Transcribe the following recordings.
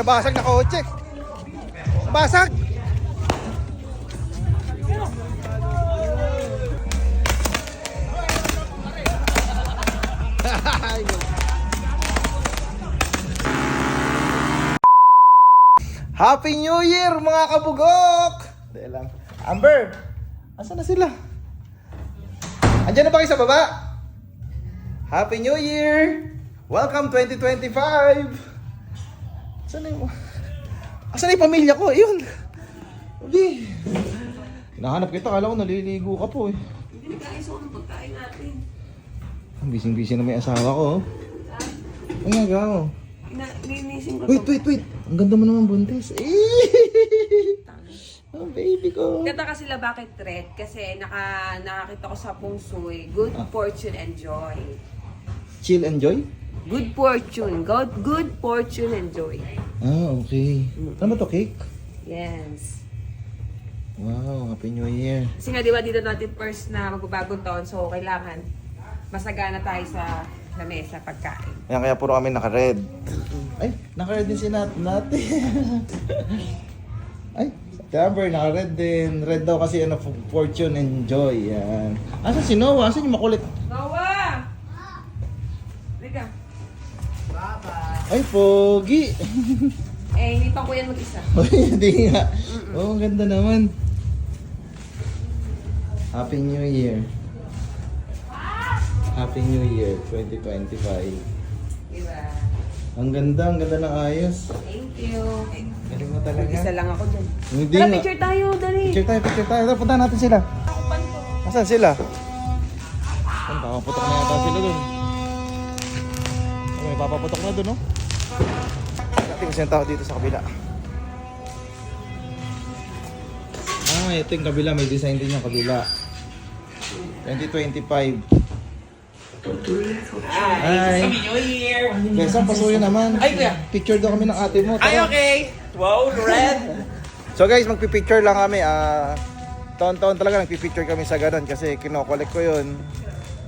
Nabasag na kotse. Basag! Happy New Year mga kabugok! Hindi lang. Amber, asan na sila? Andiyan na ba kayo sa baba? Happy New Year! Welcome 2025! Asan na yung... Asan na yung pamilya ko? Ayun! Ubi! Hinahanap kita, kala ko naliligo ka po eh. Hindi nagkain sa unang pagkain natin. Ang busy-busy na may asawa ko oh. Ang nga mo. Ina- Ninisin ko Wait, wait, wait! Ang ganda mo naman buntis. Eh! Ang baby ko. Ganda kasi sila bakit red? Kasi naka, nakakita ko sa feng shui, good Ah. fortune and joy. Chill and joy? Good fortune. Good, good fortune and joy. Ah, okay. Ano ba to, cake? Yes. Wow, Happy New Year. Kasi nga di ba dito natin first na magbabagong taon so kailangan masagana tayo sa lamesa pagkain. Ayan, kaya puro kami naka-red. Ay, naka-red din si Nat natin. Ay, September, naka-red din. Red daw kasi ano, for- fortune and joy. Yan. Asan si Noah? Asan yung makulit? Ay, pogi. Eh, hindi pa ko yan mag-isa. Hindi nga. Oh, ang ganda naman. Happy New Year. Happy New Year 2025. Diba? Ang ganda, ang ganda ng ayos. Thank you. Galing mo talaga. Isa lang ako dyan. Hindi Tara, nga. picture tayo, dali. Picture tayo, picture tayo. Tara, punta natin sila. Nasaan sila? Saan? Papaputok na yata sila dun. Ay, May papaputok na dun, no? Natin kasi yung tao dito sa kabila. Ah, ito yung kabila. May design din yung kabila. 2025. Hi! New Year! Besang, pasuyo naman. Ay, kuya. Picture daw kami ng ate mo. Ay, okay! Wow, red! So guys, magpipicture lang kami. Ah, taon-taon talaga nagpipicture kami sa ganun kasi kinokollect ko yun.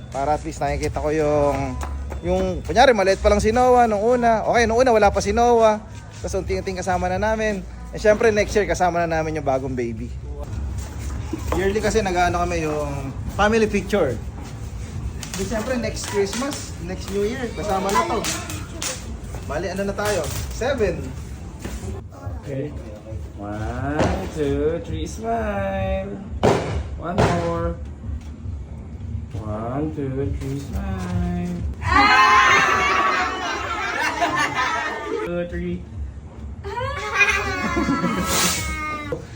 Para at least nakikita ko yung yung kunyari maliit pa lang si Noah nung una. Okay, nung una wala pa si Noah. Tapos unti-unting kasama na namin. Eh syempre next year kasama na namin yung bagong baby. Yearly kasi nag-ano kami yung family picture. Di syempre next Christmas, next New Year, kasama na to. Bali, ano na tayo? Seven. Okay. One, two, three, smile. One more. One, two, three, smile. Two, three.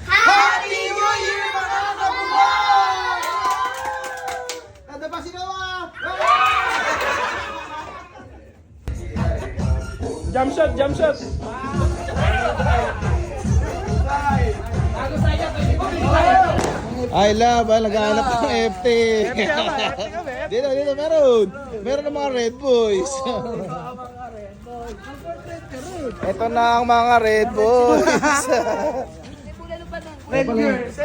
Happy New Year mga kabugay! Nanda pa si Noah? Jump shot, jump shot! I love, ah, naghahanap ng FT. dito, dito, meron. Meron ng mga Red Boys. Ito na ang mga Red Boys. Red Girls.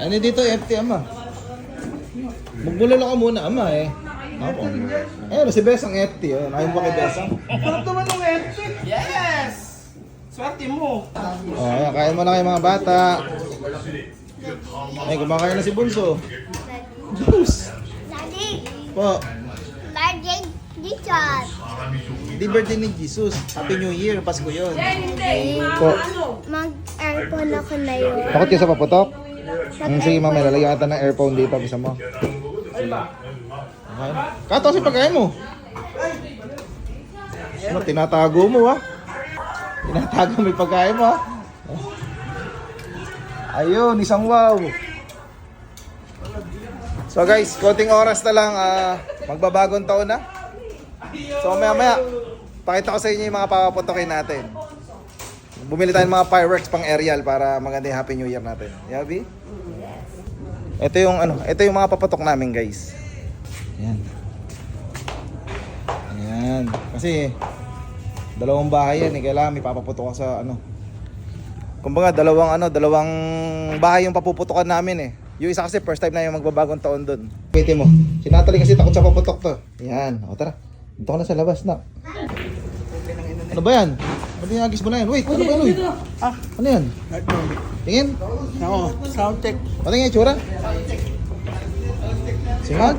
Ano dito FT ama? Magbulalo ka muna ama eh. Ako. Ayun, si Besang FT. Ayun, ayaw mo kay Besang. Sarap naman ng FT! Yes! Swerte mo! Oh, ayan, kain mo na kayo mga bata. Ay, kumakain na si Bunso. Juice. Daddy, Po, birthday Richard. di birthday ni Jesus. Happy New Year, Pasko yun. Po. ano. Mag-aircon ako na yun. Takot ka sa paputok? Hmm, sige mama, lalagyan kita ng airphone dito. Bisa mo. Okay. Kato kasi pagkain mo. Ano, tinatago mo ha? Tinatago yung pagkain mo? Ayun, isang wow. So guys, konting oras na lang, ah, magbabagong taon na. So maya maya, pakita ko sa inyo yung mga papaputokin natin. Bumili tayo ng mga fireworks pang aerial para maganda yung Happy New Year natin. Yabi? Ito yung ano, ito yung mga papatok namin, guys. Ayan. Ayan. Kasi dalawang bahay yan, eh. kailangan may papaputok ka sa ano. Kumbaga dalawang ano, dalawang bahay yung papuputukan namin eh. Yung isa kasi first time na yung magbabagong taon doon. Pwede mo. Si Natalie kasi takot sa paputok to. Yan. O tara. Dito ka na sa labas na. Ano ba yan? Ba't inagis mo na yan? Wait, ano ba yan? Uy? Ah, Ano yan? Tingin? ako, sound check. Patingin yung tsura? Sige nga.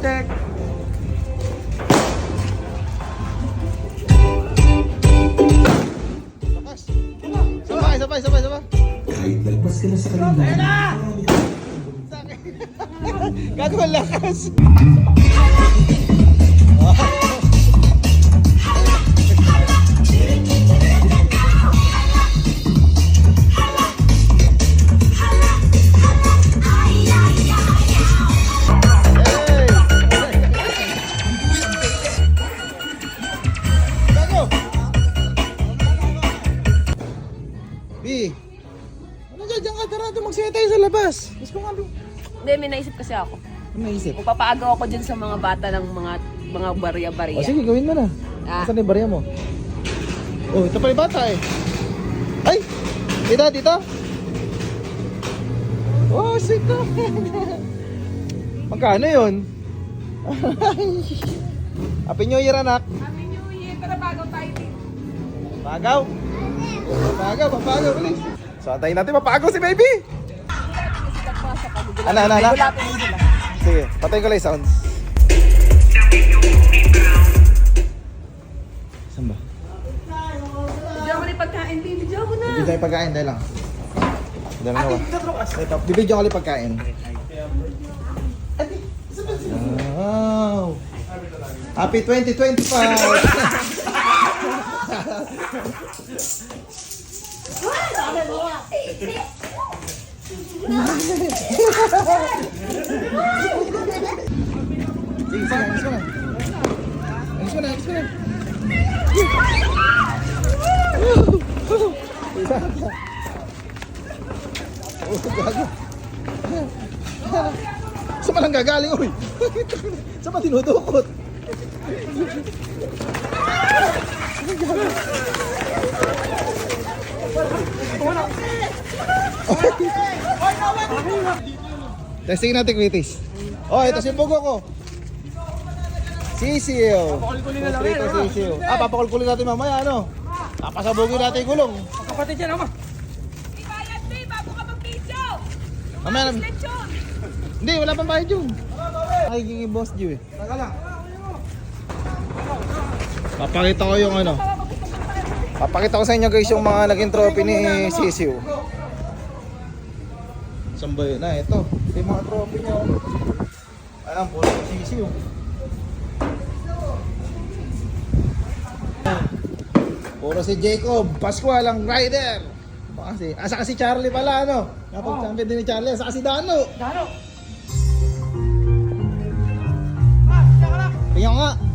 Sabay, sabay, sabay. Kahit nagpas sila sa kanila. Gagawin lakas. Gago! sa labas. Gusto nga, Hindi, may naisip kasi ako. ano naisip? Magpapaagaw ako dyan sa mga bata ng mga mga O barya-barya. sige, gawin mo na. Ah. Saan yung barya mo? Oh, ito pa yung bata eh. Ay! Dito, dito. Oh, sweet to. Magkano yun? Happy New Year, anak. Happy New Year! Tara, bagaw tayo dito. Pagaw. Pagaw, papagaw, bilis. So, antayin natin mapagaw si baby. Ano, ano, ano? Sila. Sige, patayin ko lang yung sounds. Saan ba? Bigyan mo na yung pagkain, baby. Bigyan mo na. Bibigyan tayo pagkain, dahil lang. Dahil lang Ito, bibigyan ko lang pagkain. Wow! Happy 2025! Sige, sige, na. Alis ko na, na. Oh, gago. Saan lang gagaling, uy? Saan ba tinudukot? Testing natin, Kritis. Oh, ito si Pugo ko. Sisiyo. Papakulkulin na lang yan, sisiyo. Ah, papakulkulin natin mamaya, ano? Papasabugin natin yung gulong. Kapatid yan ako. Bayad, babe! Bago ka mag-video! Mamaya na. Hindi, wala pang bayad yun. Nakikiki boss Jew eh. Taka lang. Papakita ko yung ano. Papakita ko sa inyo guys yung mga naging trophy ni Sisiu. Saan ba yun? Ah, ito. Ito yung mga trophy niya. Ayan, puro Sisiu. Puro si Jacob, Pascual ang rider. Baka si, asa kasi Charlie pala ano. Napag-champion din ni Charlie, asa kasi Dano. Dano. Tingnan ko nga.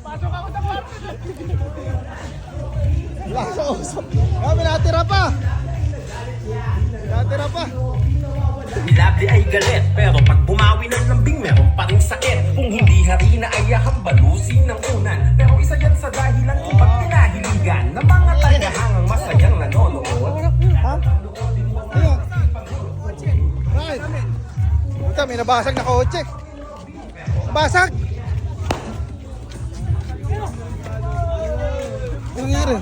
Pasok ako sa kwarto. Lasa usap. Kami natira pa. Natira pa. Nilabi ay galit Pero pag bumawi ng lambing Meron pa rin sakit Kung hindi harina ay hambalusin ng unan Pero isa yan sa dahilan Kung ba't pinahiligan Ng mga tagahangang masayang nanonood Ha? Right. Puta, may nabasag na kotse. Basag! Ang hiri.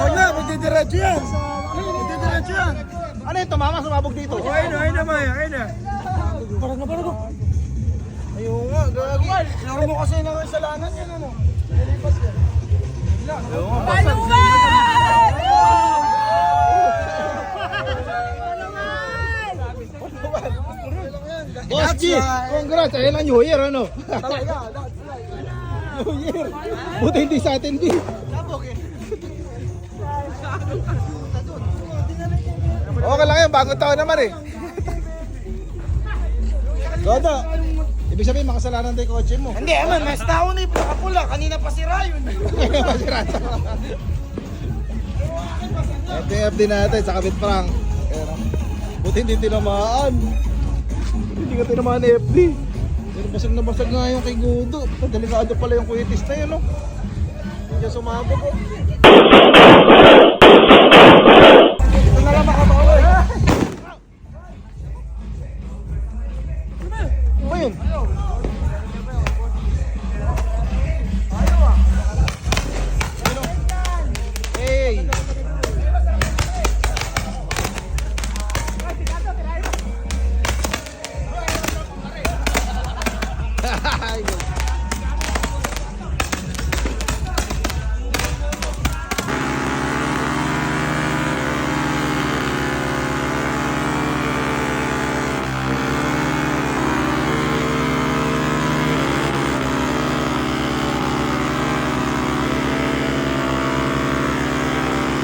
Huwag na, magdidiretso yan. Magdidiretso yan. Ano yung tumama, sumabog dito? Ayun na, ayun na, Maya. Ayun na. Parang na, parang na. Ayun nga, gagi. Sinaro mo kasi ng kasalanan yan, ano? Nilipas yan. Ayun nga, basag. Boss G, congrats! Ayun ang New Year, ano? New Year! Buti hindi sa atin, B. Okay lang yun, bagong taon naman eh. Godo, ibig sabihin makasalanan tayo kotse mo. Hindi, man, mas tao na yung nakapula. Kanina pa si Ryan. Masirata. Ito yung FD natin sa Kabit Prank. Ayan o. Buti hindi tinamaan. Hindi ka tinamaan FD. Pero basag na basag nga yung kay Gudo. Delikado pala yung kuitis na yun, no? Hindi siya sumabog, oh.